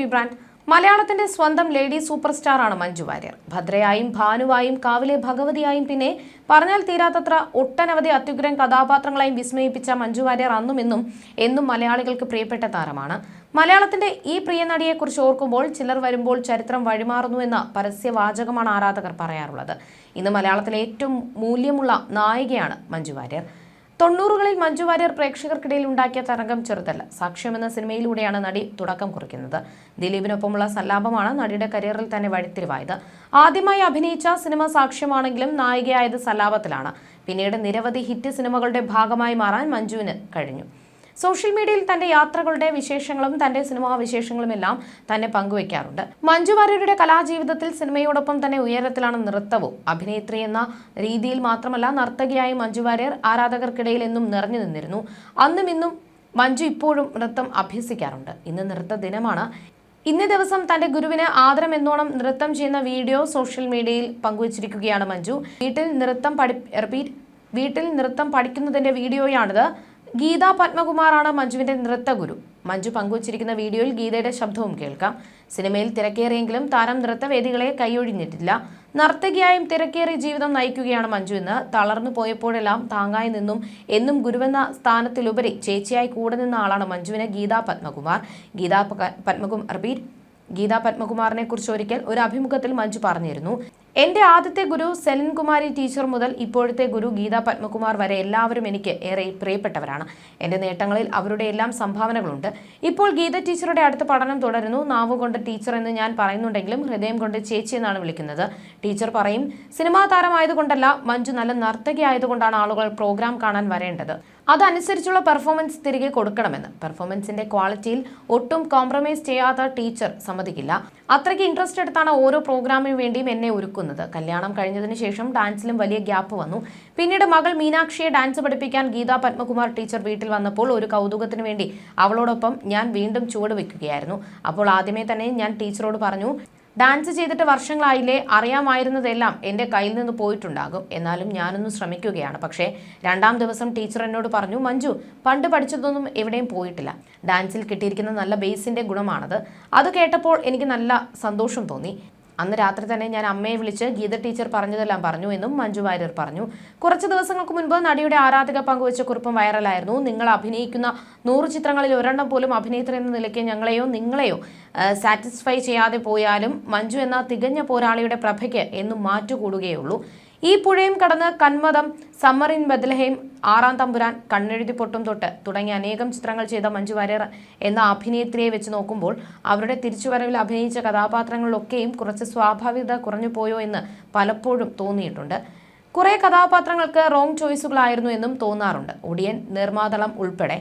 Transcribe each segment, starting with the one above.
Movie brand. മലയാളത്തിന്റെ സ്വന്തം lady super star ആണ് മഞ്ജു വാര്യർ. ഭദ്രയായും ഭാനുവായും കാവിലെ ഭഗവതിയായും പിന്നെ പറഞ്ഞാൽ തീരാത്തത്ര ഒട്ടനവധി അത്യുഗ്രൻ കഥാപാത്രങ്ങളായും വിസ്മയിപ്പിച്ച മഞ്ജു വാര്യർ അന്നും എന്നും എന്നും മലയാളികൾക്ക് പ്രിയപ്പെട്ട താരമാണ്. മലയാളത്തിന്റെ ഈ പ്രിയ നടിയെക്കുറിച്ച് ഓർക്കുമ്പോൾ ചിലർ വരുമ്പോൾ ചരിത്രം വഴിമാറുന്നു എന്ന പരസ്യവാചകമാണ് ആരാധകർ പറയാറുള്ളത്. ഇന്ന് മലയാളത്തിലെ ഏറ്റവും മൂല്യമുള്ള നായികയാണ് മഞ്ജു വാര്യർ. തൊണ്ണൂറുകളിൽ മഞ്ജു വാര്യർ പ്രേക്ഷകർക്കിടയിൽ ഉണ്ടാക്കിയ തരംഗം ചെറുതല്ല. സാക്ഷ്യം എന്ന സിനിമയിലൂടെയാണ് നടി തുടക്കം കുറിക്കുന്നത്. ദിലീപിനൊപ്പമുള്ള സല്ലാപമാണ് നടിയുടെ കരിയറിൽ തന്നെ വഴിത്തിരിവായത്. ആദ്യമായി അഭിനയിച്ച സിനിമ സാക്ഷ്യമാണെങ്കിലും നായികയായത് സല്ലാപത്തിലാണ്. പിന്നീട് നിരവധി ഹിറ്റ് സിനിമകളുടെ ഭാഗമായി മാറാൻ മഞ്ജുവിന് കഴിഞ്ഞു. സോഷ്യൽ മീഡിയയിൽ തന്റെ യാത്രകളുടെ വിശേഷങ്ങളും തന്റെ സിനിമാ വിശേഷങ്ങളും എല്ലാം തന്നെ പങ്കുവയ്ക്കാറുണ്ട്. മഞ്ജു വാര്യരുടെ കലാജീവിതത്തിൽ സിനിമയോടൊപ്പം തന്നെ ഉയരത്തിലാണ് നൃത്തവും. അഭിനേത്രി എന്ന രീതിയിൽ മാത്രമല്ല നർത്തകിയായി മഞ്ജു വാര്യർ ആരാധകർക്കിടയിൽ എന്നും നിറഞ്ഞു നിന്നിരുന്നു. അന്നും ഇന്നും മഞ്ജു ഇപ്പോഴും നൃത്തം അഭ്യസിക്കാറുണ്ട്. ഇന്ന് നൃത്ത ദിനമാണ്. ഇന്നേ ദിവസം തന്റെ ഗുരുവിന് ആദരം എന്നോണം നൃത്തം ചെയ്യുന്ന വീഡിയോ സോഷ്യൽ മീഡിയയിൽ പങ്കുവച്ചിരിക്കുകയാണ് മഞ്ജു. വീട്ടിൽ നൃത്തം പഠി റിപ്പീറ്റ് വീട്ടിൽ നൃത്തം പഠിക്കുന്നതിന്റെ വീഡിയോയാണിത്. ഗീത പത്മകുമാറാണ് മഞ്ജുവിന്റെ നൃത്തഗുരു. മഞ്ജു പങ്കുവച്ചിരിക്കുന്ന വീഡിയോയിൽ ഗീതയുടെ ശബ്ദവും കേൾക്കാം. സിനിമയിൽ തിരക്കേറിയെങ്കിലും താരം നൃത്തവേദികളെ കൈയൊഴിഞ്ഞിട്ടില്ല. നർത്തകിയായും തിരക്കേറിയ ജീവിതം നയിക്കുകയാണ് മഞ്ജു എന്ന്. തളർന്നു പോയപ്പോഴെല്ലാം താങ്ങായി നിന്നും എന്നും ഗുരുവെന്ന സ്ഥാനത്തിലുപരി ചേച്ചിയായി കൂടെ നിന്ന ആളാണ് മഞ്ജുവിനെ ഗീതാ പത്മകുമാർ. ഗീതാ പത്മകുമാർ റിപ്പീറ്റ് ഗീത പത്മകുമാറിനെ കുറിച്ച് ഒരിക്കൽ ഒരു അഭിമുഖത്തിൽ മഞ്ജു പറഞ്ഞിരുന്നു. എന്റെ ആദ്യത്തെ ഗുരു സെലിൻ കുമാരി ടീച്ചർ മുതൽ ഇപ്പോഴത്തെ ഗുരു ഗീത പത്മകുമാർ വരെ എല്ലാവരും എനിക്ക് ഏറെ പ്രിയപ്പെട്ടവരാണ്. എന്റെ നേട്ടങ്ങളിൽ അവരുടെ എല്ലാം സംഭാവനകളുണ്ട്. ഇപ്പോൾ ഗീത ടീച്ചറുടെ അടുത്ത പഠനം തുടരുന്നു. നാവ് കൊണ്ട് ടീച്ചർ എന്ന് ഞാൻ പറയുന്നുണ്ടെങ്കിലും ഹൃദയം കൊണ്ട് ചേച്ചി എന്നാണ് വിളിക്കുന്നത്. ടീച്ചർ പറയും സിനിമാ താരമായതുകൊണ്ടല്ല മഞ്ജു നല്ല നർത്തകി ആയതുകൊണ്ടാണ് ആളുകൾ പ്രോഗ്രാം കാണാൻ വരേണ്ടത്. അതനുസരിച്ചുള്ള പെർഫോമൻസ് തിരികെ കൊടുക്കണമെന്ന്. പെർഫോമൻസിന്റെ ക്വാളിറ്റിയിൽ ഒട്ടും കോംപ്രമൈസ് ചെയ്യാത്ത ടീച്ചർ സമ്മതിക്കില്ല. അത്രയ്ക്ക് ഇൻട്രസ്റ്റ് എടുത്താണ് ഓരോ പ്രോഗ്രാമിനു വേണ്ടിയും എന്നെ ഒരുക്കുന്നത്. കല്യാണം കഴിഞ്ഞതിന് ശേഷം ഡാൻസിലും വലിയ ഗ്യാപ്പ് വന്നു. പിന്നീട് മകൾ മീനാക്ഷിയെ ഡാൻസ് പഠിപ്പിക്കാൻ ഗീതാ പത്മകുമാർ ടീച്ചർ വീട്ടിൽ വന്നപ്പോൾ ഒരു കൗതുകത്തിന് വേണ്ടി അവളോടൊപ്പം ഞാൻ വീണ്ടും ചുവട് വെക്കുകയായിരുന്നു അപ്പോൾ ആദ്യമേ തന്നെ ഞാൻ ടീച്ചറോട് പറഞ്ഞു ഡാൻസ് ചെയ്തിട്ട് വർഷങ്ങളായില്ലേ അറിയാമായിരുന്നതെല്ലാം എന്റെ കയ്യിൽ നിന്ന് പോയിട്ടുണ്ടാകും. എന്നാലും ഞാനൊന്ന് ശ്രമിക്കുകയാണ്. പക്ഷേ രണ്ടാം ദിവസം ടീച്ചർ എന്നോട് പറഞ്ഞു മഞ്ജു പണ്ട് പഠിച്ചതൊന്നും എവിടെയും പോയിട്ടില്ല. ഡാൻസിൽ കിട്ടിയിരിക്കുന്ന നല്ല ബേസിന്റെ ഗുണമാണത്. അത് കേട്ടപ്പോൾ എനിക്ക് നല്ല സന്തോഷം തോന്നി. അന്ന് രാത്രി തന്നെ ഞാൻ അമ്മയെ വിളിച്ച് ഗീത ടീച്ചർ പറഞ്ഞതെല്ലാം പറഞ്ഞു എന്നും മഞ്ജു വാര്യർ പറഞ്ഞു. കുറച്ച് ദിവസങ്ങൾക്ക് മുൻപ് നടിയുടെ ആരാധിക പങ്കുവച്ച കുറിപ്പും വൈറലായിരുന്നു. നിങ്ങൾ അഭിനയിക്കുന്ന നൂറ് ചിത്രങ്ങളിൽ ഒരെണ്ണം പോലും അഭിനേത്രി എന്ന നിലയ്ക്ക് ഞങ്ങളെയോ നിങ്ങളെയോ സാറ്റിസ്ഫൈ ചെയ്യാതെ പോയാലും മഞ്ജു എന്ന തികഞ്ഞ പോരാളിയുടെ പ്രഭയ്ക്ക് എന്നും മാറ്റുകൂടുകയുള്ളൂ. ഈ പുഴയും കടന്ന് കന്മതം സമ്മറിൻ ഇൻ ബദലഹേം ആറാം തമ്പുരാൻ കണ്ണെഴുതി പൊട്ടും തൊട്ട് തുടങ്ങിയ അനേകം ചിത്രങ്ങൾ ചെയ്ത മഞ്ജു വാര്യർ എന്ന അഭിനേത്രിയെ വെച്ച് നോക്കുമ്പോൾ അവരുടെ തിരിച്ചുവരവിൽ അഭിനയിച്ച കഥാപാത്രങ്ങളിലൊക്കെയും കുറച്ച് സ്വാഭാവികത കുറഞ്ഞു പോയോ എന്ന് പലപ്പോഴും തോന്നിയിട്ടുണ്ട്. കുറേ കഥാപാത്രങ്ങൾക്ക് റോങ് ചോയ്സുകളായിരുന്നു എന്നും തോന്നാറുണ്ട്. ഒടിയൻ നിർമാതളം ഉൾപ്പെടെ.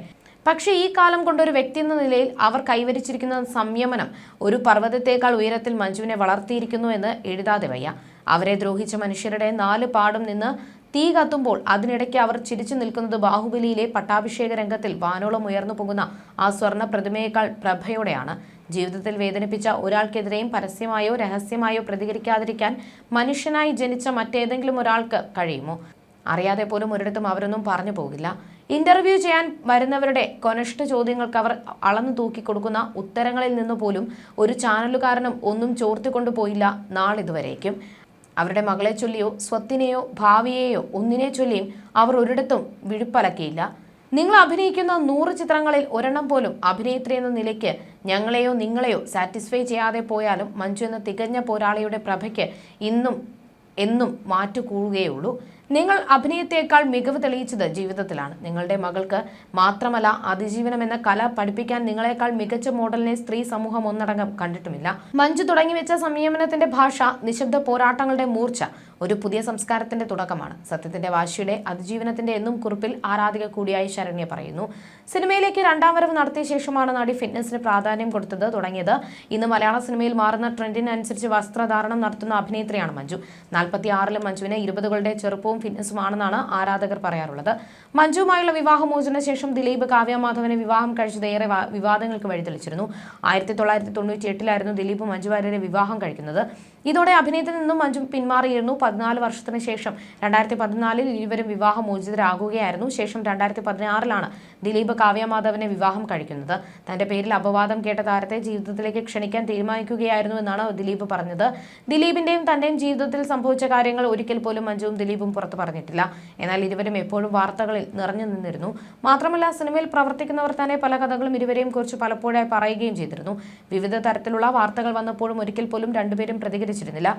പക്ഷേ ഈ കാലം കൊണ്ടൊരു വ്യക്തി എന്ന നിലയിൽ അവർ കൈവരിച്ചിരിക്കുന്ന സംയമനം ഒരു പർവതത്തേക്കാൾ ഉയരത്തിൽ മഞ്ജുവിനെ വളർത്തിയിരിക്കുന്നു എന്ന് എഴുതാതെ വയ്യ. അവരെ ദ്രോഹിച്ച മനുഷ്യരുടെ നാല് പാടും നിന്ന് തീ കത്തുമ്പോൾ അതിനിടയ്ക്ക് അവർ ചിരിച്ചു നിൽക്കുന്നത് ബാഹുബലിയിലെ പട്ടാഭിഷേക രംഗത്തിൽ വാനോളം ഉയർന്നു പോകുന്ന ആ സ്വർണ പ്രതിമയേക്കാൾ പ്രഭയോടെയാണ്. ജീവിതത്തിൽ വേദനിപ്പിച്ച ഒരാൾക്കെതിരെയും പരസ്യമായോ രഹസ്യമായോ പ്രതികരിക്കാതിരിക്കാൻ മനുഷ്യനായി ജനിച്ച മറ്റേതെങ്കിലും ഒരാൾക്ക് കഴിയുമോ? അറിയാതെ പോലും ഒരിടത്തും അവരൊന്നും പറഞ്ഞു പോകില്ല. ഇന്റർവ്യൂ ചെയ്യാൻ വരുന്നവരുടെ കൊനഷ്ട ചോദ്യങ്ങൾക്ക് അവർ അളന്നു തൂക്കി കൊടുക്കുന്ന ഉത്തരങ്ങളിൽ നിന്ന് പോലും ഒരു ചാനലുകാരനും ഒന്നും ചോർത്തിക്കൊണ്ടു പോയില്ല നാളിതുവരേക്കും. അവരുടെ മകളെ ചൊല്ലിയോ സ്വത്തിനെയോ ഭാവിയെയോ ഒന്നിനെ ചൊല്ലിയും അവർ ഒരിടത്തും വിഴുപ്പലക്കിയില്ല. നിങ്ങൾ അഭിനയിക്കുന്ന നൂറ് ചിത്രങ്ങളിൽ ഒരെണ്ണം പോലും അഭിനേത്രി എന്ന നിലയ്ക്ക് ഞങ്ങളെയോ നിങ്ങളെയോ സാറ്റിസ്ഫൈ ചെയ്യാതെ പോയാലും മഞ്ജു എന്ന തികഞ്ഞ പോരാളിയുടെ പ്രഭയ്ക്ക് ഇന്നും എന്നും മാറ്റു കൂടുകയുള്ളൂ നിങ്ങൾ അഭിനയത്തെക്കാൾ മികവ് തെളിയിച്ചത് ജീവിതത്തിലാണ്. നിങ്ങളുടെ മകൾക്ക് മാത്രമല്ല അതിജീവനം എന്ന കല പഠിപ്പിക്കാൻ നിങ്ങളെക്കാൾ മികച്ച മോഡലിനെ സ്ത്രീ സമൂഹം ഒന്നടങ്കം കണ്ടിട്ടുമില്ല. മഞ്ജു തുടങ്ങി വെച്ച സംയമനത്തിന്റെ ഭാഷ നിശബ്ദ പോരാട്ടങ്ങളുടെ മൂർച്ച ഒരു പുതിയ സംസ്കാരത്തിന്റെ തുടക്കമാണ്. സത്യത്തിന്റെ വാശിയുടെ അതിജീവനത്തിന്റെ എന്നും കുറിപ്പിൽ ആരാധിക കൂടിയായി ശരണ്യ പറയുന്നു. സിനിമയിലേക്ക് രണ്ടാം വരവ് നടത്തിയ ശേഷമാണ് നടി ഫിറ്റ്നസിന് പ്രാധാന്യം കൊടുത്തത് തുടങ്ങിയത്. ഇന്ന് മലയാള സിനിമയിൽ മാറുന്ന ട്രെൻഡിനനുസരിച്ച് വസ്ത്രധാരണം നടത്തുന്ന അഭിനേത്രിയാണ് മഞ്ജു. നാൽപ്പത്തി ആറിലും മഞ്ജുവിന് ഇരുപതുകളുടെ ചെറുപ്പവും ഫിറ്റ്നസുമാണെന്നാണ് ആരാധകർ പറയാറുള്ളത്. മഞ്ജുവുമായുള്ള വിവാഹമോചന ശേഷം ദിലീപ് കാവ്യ മാധവനെ വിവാഹം കഴിച്ചത് ഏറെ വിവാദങ്ങൾക്ക് വഴിതെളിച്ചിരുന്നു. ആയിരത്തി തൊള്ളായിരത്തി തൊണ്ണൂറ്റി എട്ടിലായിരുന്നു ദിലീപ് മഞ്ജുവാര്യരെ വിവാഹം കഴിക്കുന്നത്. ഇതോടെ അഭിനയത്തിൽ നിന്നും മഞ്ജു പിന്മാറിയിരുന്നു. പതിനാല് വർഷത്തിന് ശേഷം രണ്ടായിരത്തി പതിനാലിൽ ഇരുവരും വിവാഹമോചിതരാകുകയായിരുന്നു ശേഷം രണ്ടായിരത്തി പതിനാറിലാണ് ദിലീപ് കാവ്യമാധവനെ വിവാഹം കഴിക്കുന്നത്. തന്റെ പേരിൽ അപവാദം കേട്ട താരത്തെ ജീവിതത്തിലേക്ക് ക്ഷണിക്കാൻ തീരുമാനിക്കുകയായിരുന്നു എന്നാണ് ദിലീപ് പറഞ്ഞത്. ദിലീപിന്റെയും തന്റെയും ജീവിതത്തിൽ സംഭവിച്ച കാര്യങ്ങൾ ഒരിക്കൽ പോലും മഞ്ജുവും ദിലീപും പുറത്തു പറഞ്ഞിട്ടില്ല. എന്നാൽ ഇരുവരും എപ്പോഴും വാർത്തകളിൽ നിറഞ്ഞു നിന്നിരുന്നു. മാത്രമല്ല സിനിമയിൽ പ്രവർത്തിക്കുന്നവർ തന്നെ പല കഥകളും ഇരുവരെയും കുറിച്ച് പലപ്പോഴായി പറയുകയും ചെയ്തിരുന്നു. വിവിധ തരത്തിലുള്ള വാർത്തകൾ വന്നപ്പോഴും ഒരിക്കൽ പോലും രണ്ടുപേരും പ്രതികരിച്ചിരുന്നില്ല.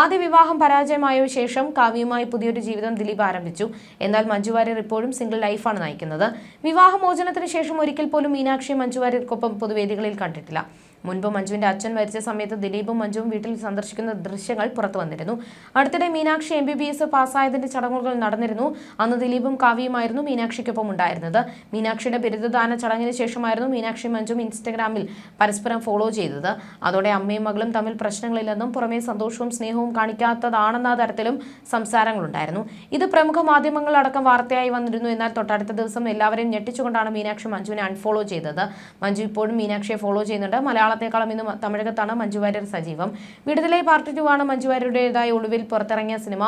ആദ്യ വിവാഹം പരാജയമായ ശേഷം കാവ്യമായി പുതിയൊരു ജീവിതം ദിലീപ് ആരംഭിച്ചു. എന്നാൽ മഞ്ജു വാര്യർ ഇപ്പോഴും സിംഗിൾ ലൈഫാണ് നയിക്കുന്നത്. വിവാഹമോചനത്തിന് ശേഷം ഒരിക്കൽ പോലും മീനാക്ഷി മഞ്ജുവാര്യർക്കൊപ്പം പൊതുവേദികളിൽ കണ്ടിട്ടില്ല. മുൻപ് മഞ്ജുവിന്റെ അച്ഛൻ മരിച്ച സമയത്ത് ദിലീപും മഞ്ജുവും വീട്ടിൽ സന്ദർശിക്കുന്ന ദൃശ്യങ്ങൾ പുറത്തു വന്നിരുന്നു. അടുത്തിടെ Meenakshi M B B S പാസ്സായതിന്റെ ചടങ്ങുകൾ നടന്നിരുന്നു. അന്ന് ദിലീപും കാവ്യയുമായിരുന്നു മീനാക്ഷിക്കൊപ്പം ഉണ്ടായിരുന്നത്. മീനാക്ഷിയുടെ ബിരുദദാന ചടങ്ങിന് ശേഷമായിരുന്നു മീനാക്ഷി മഞ്ജുവും ഇൻസ്റ്റഗ്രാമിൽ പരസ്പരം ഫോളോ ചെയ്തത്. അതോടെ അമ്മയും മകളും തമ്മിൽ പ്രശ്നങ്ങളില്ലെന്നും പുറമേ സന്തോഷവും സ്നേഹവും കാണിക്കാത്തതാണെന്ന തരത്തിലും സംസാരങ്ങളുണ്ടായിരുന്നു. ഇത് പ്രമുഖ മാധ്യമങ്ങളടക്കം വാർത്തയായി വന്നിരുന്നു. എന്നാൽ തൊട്ടടുത്ത ദിവസം എല്ലാവരെയും ഞെട്ടിച്ചുകൊണ്ടാണ് മീനാക്ഷി മഞ്ജുവിനെ അൺഫോളോ ചെയ്തത്. മഞ്ജു ഇപ്പോഴും മീനാക്ഷിയെ ഫോളോ ചെയ്യുന്നുണ്ട്. മലയാളത്തെക്കാളും ഇന്ന് തമിഴകത്താണ് മഞ്ജു വാര്യർ സജീവം. വിടുതലൈ പാർട്ട് ടു ആണ് മഞ്ജു വാര്യരുടേതായ ഒളിവിൽ പുറത്തിറങ്ങിയ സിനിമ.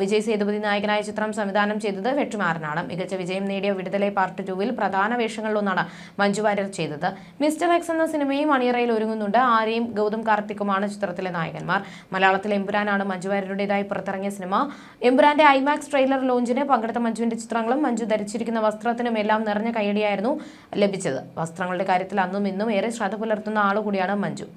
വിജയ് സേതുപതി നായകനായ ചിത്രം സംവിധാനം ചെയ്തത് വെട്ടുമാരനാണ് മികച്ച വിജയം നേടിയ വിടുതലൈ പാർട്ട് ടുവിൽ പ്രധാന വേഷങ്ങളിലൊന്നാണ് മഞ്ജു വാര്യർ ചെയ്തത്. മിസ്റ്റർ എക്സ് എന്ന സിനിമയും അണിയറയിൽ ഒരുങ്ങുന്നുണ്ട്. ആരെയും ഗൗതം കാർത്തിക്കുമാണ് ചിത്രത്തിലെ നായകന്മാർ. മലയാളത്തിലെ എമ്പുരാനാണ് മഞ്ജു വാര്യരുടേതായി പുറത്തിറങ്ങിയ സിനിമ. എമ്പുരാന്റെ ഐമാക്സ് ട്രെയിലർ ലോഞ്ചിന് പങ്കെടുത്ത മഞ്ജുവിന്റെ ചിത്രങ്ങളും മഞ്ജു ധരിച്ചിരിക്കുന്ന വസ്ത്രത്തിനും എല്ലാം നിറഞ്ഞ കൈയടിയായിരുന്നു ലഭിച്ചത്. വസ്ത്രങ്ങളുടെ കാര്യത്തിൽ അന്നും ഇന്നും ഏറെ ശ്രദ്ധ പുലർത്തുന്ന ആളുകൂടിയാണ് മഞ്ജു.